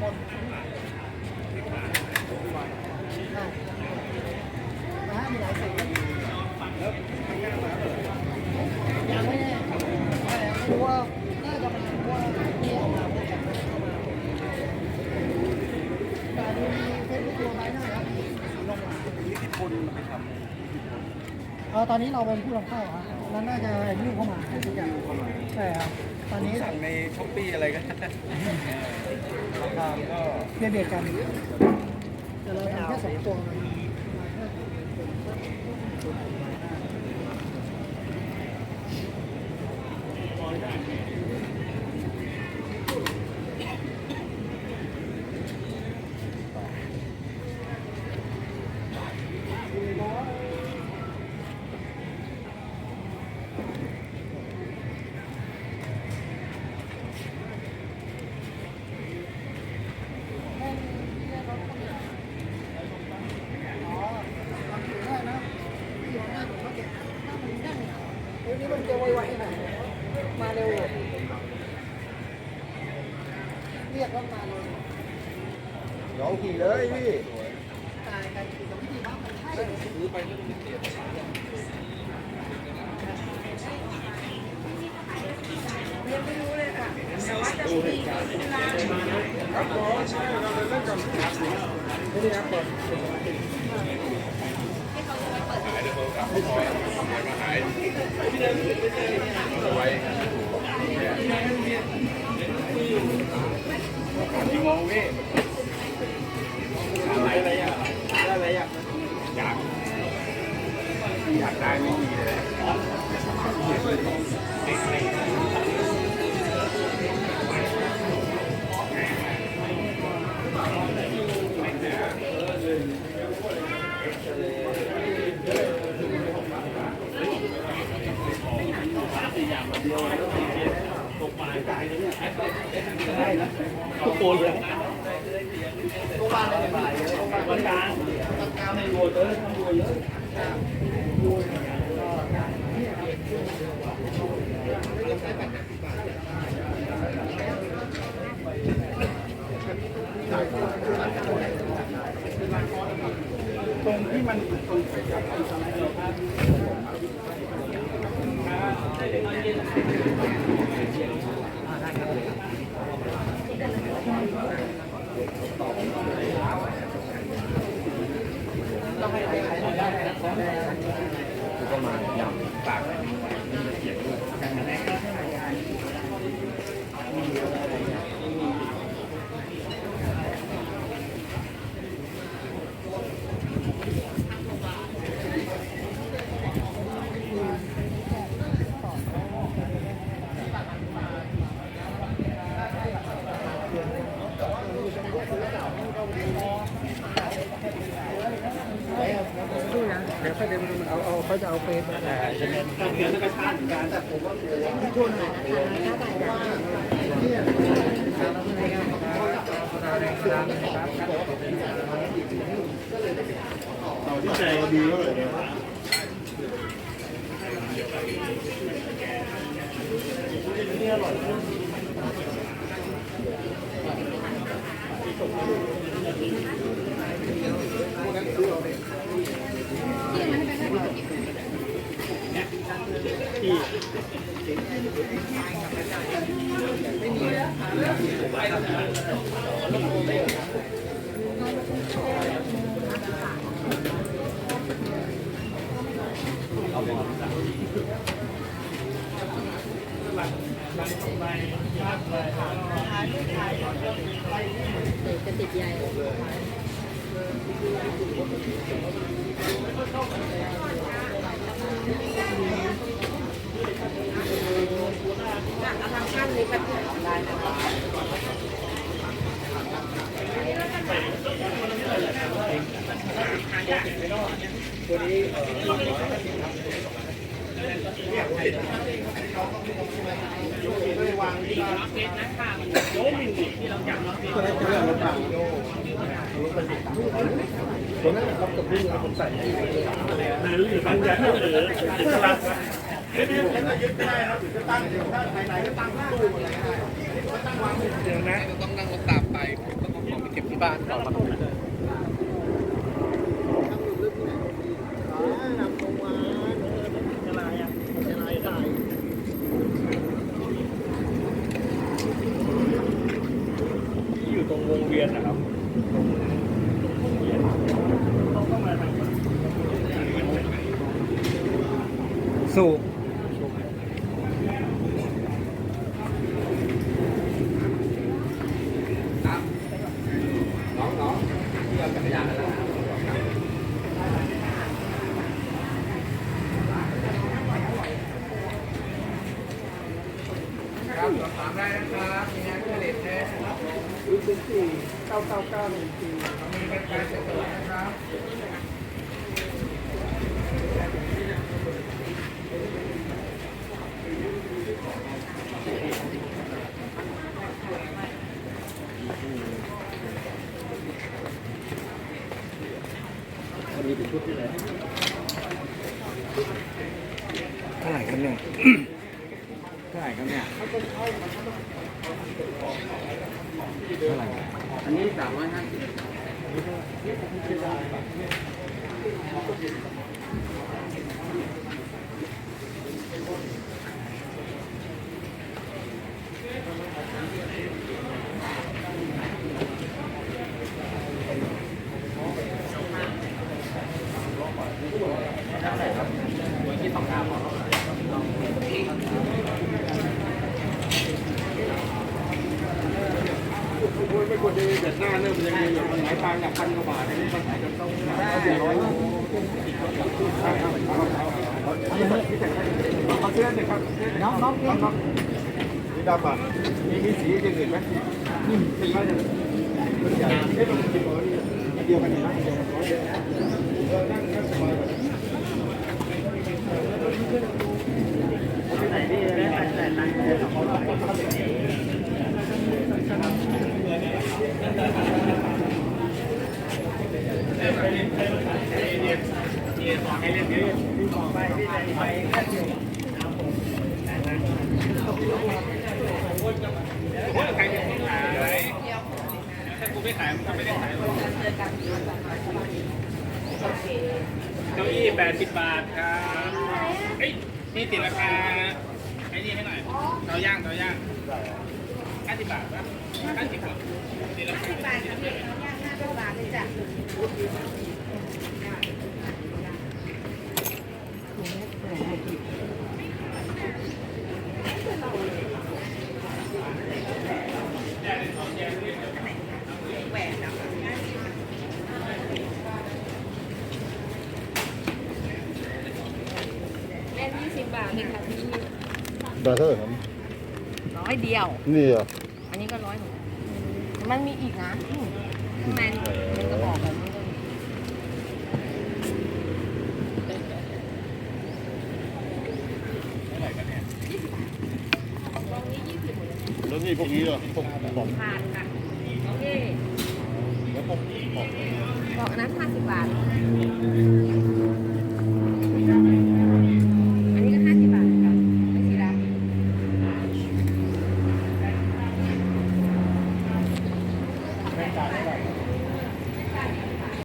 คนได้นะฮะมีหลายสียังไม่แน่ไม่รู้ว่าน่าจะเป็นเพราะว่าที่ออกมาด้วยกันเข้ามาแต่ดูมีเฟซบุ๊กตัวไม้น้าครับนี่ติพลไปทเออตอนนี้เราเป็นผู้นำเข้าครับ แล้วน่าจะยิ้วเข้ามาทุกอย่างใช่ครับตอนนี้สั่งในช้อปปี้อะไรกันราคาก็เบียดเบียดกันแต่เราทำแค่สองตัวมัน อ๋อทำอยู่ได้นะอยู่หน้าผมก็เก็บถ้ามันแน่นเดี๋ยว นี้มันจะไวๆหน่อยมาเร็ว เรียกแล้วมาเร็วน้องขี่เลยพี่ตายกันคือกับวิธีพักมันใช่ซื้อไปไม่ต้องเสียกี่โม งพี่อะไรอะไรอะอะไรอะอยากอยากได้ไม่มี ทุกคนเลยทุกบ้านเลยบ้านเลยบ้านกลางกางในรัวเยอะทำรัวเยอะตรงที่มันตรง ก็ นะเดี๋ยวค่อยเดินเอาเอาเขาจะเอาเฟซมาแต่จะเป็นเดือนกระชากเหมือนกันแต่ผมว่าทุนเนี่ยต่อที่ใจดีเลยจะติดใยนี้เอ่อไม่วางที่ตัวนั้นเป็น เรื่องรถถังโย ตัวนั้นครับกับพี่เราผมใส่ให้ หรืองใจหรือตลาดไม่ได้ผมจะยึดไม่ได้ครับจะตั้งถ้าไหนๆก็ตั้งตู้อะไรก็ได้ตั้งวาง เดี๋ยวนะต้องนั่งรถตามไปต้องบาทต่อมาทำอยู่ลึกที่ไหนอ๋อนำลงมาอะไรอะอะไรใส่ที่อยู่ตรงวงเวียนนะครับต้องต้องมาทางสูบ เก้าเก้าหนึ่งสี่มันมีเป็นชุดที่ไหนเท่าไหร่ครับเนี่ยเท่าไหร่ครับเนี่ยเท่าไหร่ อันนี้สามร้อยห้าสิบไม่คว รจะเด็ดหน้าเริ่มมันยังมีอยู่มันหลายทางอย่างพันกว่าบาทนี่มันขายกันต้องเอาเสียร้อยเขาเสื้อเด็กครับน้องน้องน้องนี่ดำอะมีมีสีอย่างอื่นไหมนี่สีอะไรมันใหญ่เอ๊ะมันกี่ตัวนี่เดียวกันนะเดียวกันร้ เก้าอี้แปดสิบบาทครับเฮ้ยนี่ติดราคาไอ้นี่ให้หน่อยเตาย่างเตาย่างห้าสิบบาทปะห้าสิบบาทติดราคา บาทค่ะพี่ย่างห้าสิบบาทเลยจ้ะ แม่ ยี่สิบบาทเลยค่ะพี่บาทเท่าไหร่ครับร้อยเดียว นี่อะอันนี้ก็ร้อยหนึ่งมันมีอีกนะอืมข้างในมันก็บอกแบบนี้ก็มีแล้วนี่พวกนี้อะพวกของผ่านค่ะโอเคบอกอันนั้นห้าสิบบาท